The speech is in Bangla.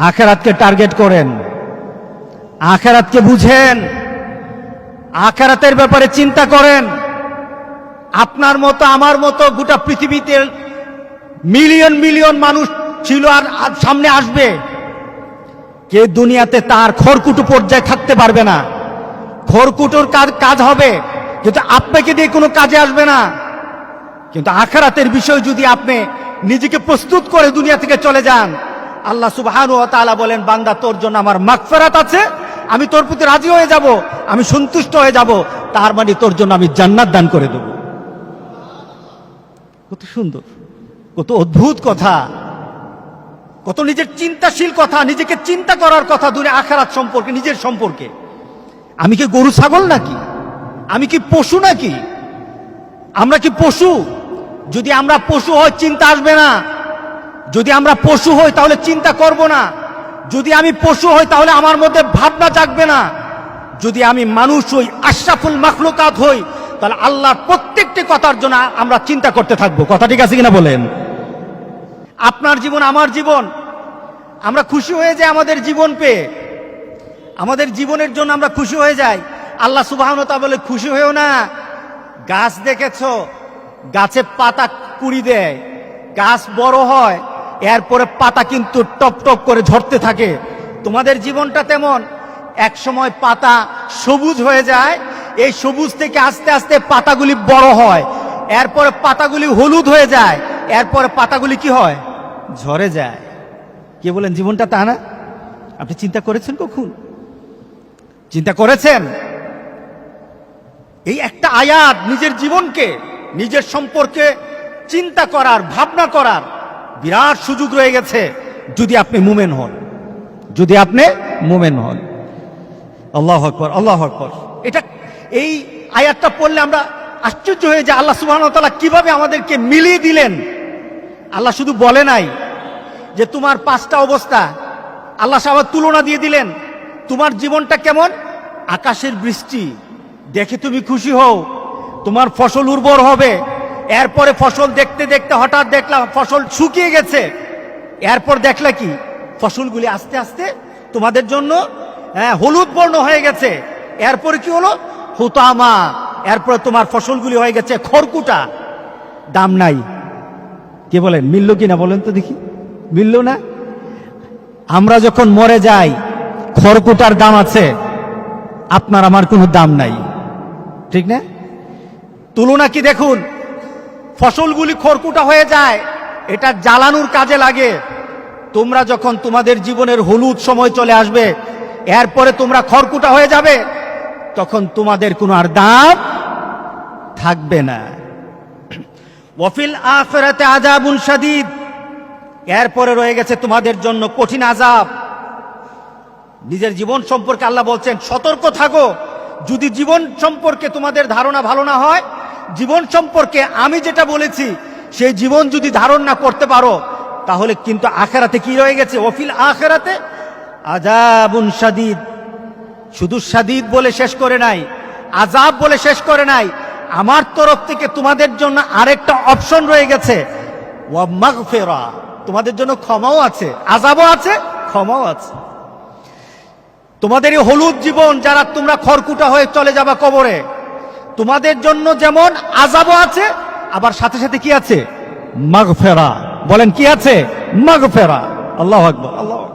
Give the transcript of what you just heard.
আখেরাতকে টার্গেট করেন। আখেরাতকে বুঝেন। আখেরাতের ব্যাপারে চিন্তা করেন। আপনার মতো, আমার মতো গোটা পৃথিবীতে মিলিয়ন মিলিয়ন মানুষ ছিল আর সামনে আসবে। কে দুনিয়াতে তার খড়কুটো পর্যায়ে থাকতে পারবে না। খড়কুটোর কাজ কাজ হবে। কিন্তু আপনাকে দিয়ে কোনো কাজে আসবে না। কিন্তু আখেরাতের বিষয় যদি আপনি নিজেকে প্রস্তুত করে দুনিয়া থেকে চলে যান আল্লাহ সুবহানু তাআলা বলেন, বান্দা, তোর জন্য আমার মাগফিরাত আছে, আমি তোর প্রতি রাজি হয়ে যাব, আমি সন্তুষ্ট হয়ে যাব, তার মানে তোর জন্য আমি জান্নাত দান করে দেব। কত সুন্দর, কত অদ্ভুত কথা, কত নিজের চিন্তাশীল কথা, নিজেকে চিন্তা করার কথা দুনিয়া আখারাত সম্পর্কে, নিজের সম্পর্কে। আমি কি গরু, ছাগল নাকি? আমি কি পশু নাকি? আমরা কি পশু? যদি আমরা পশু হয়, চিন্তা আসবে না। যদি আমরা পশু হই, তাহলে চিন্তা করব না। যদি আমি পশু হই, তাহলে আমার মধ্যে ভাবনা জাগবে না। যদি আমি মানুষ হই, আশরাফুল মাখলুকাত হই, তাহলে আল্লাহর প্রত্যেকটি কথার জন্য আমরা চিন্তা করতে থাকব। কথা ঠিক আছে কিনা বলেন? আপনার জীবন আমার জীবন। আমরা খুশি হয়ে যাই আমাদের জীবন পেয়ে। আমাদের জীবনের জন্য আমরা খুশি হয়ে যাই। আল্লাহ সুবাহনতা বলে, খুশি হয়েও না। গাছ দেখেছ? গাছে পাতা কুড়ি দেয়। গাছ বড় হয়। এরপরে পাতা কিন্তু টপ টপ করে ঝরতে থাকে। তোমাদের জীবনটা তেমন, এক সময় পাতা সবুজ হয়ে যায়, এই সবুজ থেকে আস্তে আস্তে পাতাগুলি বড় হয়, এরপরে পাতাগুলি হলুদ হয়ে যায়, এরপরে পাতাগুলি কি হয়? ঝরে যায়। কে বলেন জীবনটা তা না? আপনি চিন্তা করেছেন কখন? চিন্তা করেছেন? এই একটা আয়াত নিজের জীবনকে, নিজের সম্পর্কে চিন্তা করার, ভাবনা করার বিরাট সুযোগ রয়ে গেছে যদি আপনি মুমেন হন। যদি আপনি মুমেন হন। আল্লাহ আকবর আল্লাহ আকবর। এটা, এই আয়াতটা পড়লে আমরা আশ্চর্য হয়ে যে আল্লাহ সুবাহ তাআলা কীভাবে আমাদেরকে মিলিয়ে দিলেন? আল্লাহ শুধু বলে নাই যে তোমার পাঁচটা অবস্থা। আল্লাহ সাহেব তুলনা দিয়ে দিলেন, তোমার জীবনটা কেমন? আকাশের বৃষ্টি, দেখে তুমি খুশি হও, তোমার ফসল উর্বর হবে এরপরে ফসল দেখতে দেখতে হঠাৎ দেখলাম ফসল শুকিয়ে গেছে। এরপর দেখলা কি? ফসলগুলি আস্তে আস্তে তোমাদের জন্য হ্যাঁ, হলুদ বর্ণ হয়ে গেছে। এরপরে কি হলো? হুতামা। এরপরে তোমার ফসলগুলি হয়ে গেছে খড়কুটা। দাম নাই। কে বলেন মিলল কি না বলেন তো দেখি। মিলল না? আমরা যখন মরে যাই খড়কুটার দাম আছে। আপনার আমার কোনো দাম নাই। ঠিক না? তুলনা কি দেখুন? ফসলগুলি খড়কুটা হয়ে যায়, এটা জ্বালানোর কাজে লাগে। তোমরা যখন তোমাদের জীবনের হলুদ সময় চলে আসবে, এরপরে তোমরা খড়কুটা হয়ে যাবে, তখন তোমাদের কোনো আর দাম থাকবে না। ওয়াফিল আফেরাতে আজাবুন শাদীদ, এরপরে রয়ে গেছে তোমাদের জন্য কঠিন আজাব নিজের জীবন সম্পর্কে আল্লাহ বলছেন, সতর্ক থাকো, যদি জীবন সম্পর্কে তোমাদের ধারণা ভালো না হয় জীবন সম্পর্কে আমি যেটা বলেছি, সেই জীবন যদি ধারণ না করতে পারো, তাহলে কিন্তু আখেরাতে কি রয়ে গেছে? ওফিল আখেরাতে আজাবুন শাদীদ। শুধু শাদীদ বলে শেষ করে নাই আজাব বলে শেষ করে নাই, আমার তরফ থেকে তোমাদের জন্য আরেকটা অপশন রয়ে গেছে। মাগফিরা। তোমাদের জন্য ক্ষমাও আছে আজাবও আছে, ক্ষমাও আছে। তোমাদের এই হলুদ জীবন যারা তোমরা খড়কুটা হয়ে চলে যাবা কবরে তোমাদের জন্য যেমন আজাবও আছে, আবার সাথে সাথে কি আছে? মাগফেরা। বলেন কি আছে? মাগফেরা। আল্লাহ আকবর। আল্লাহ।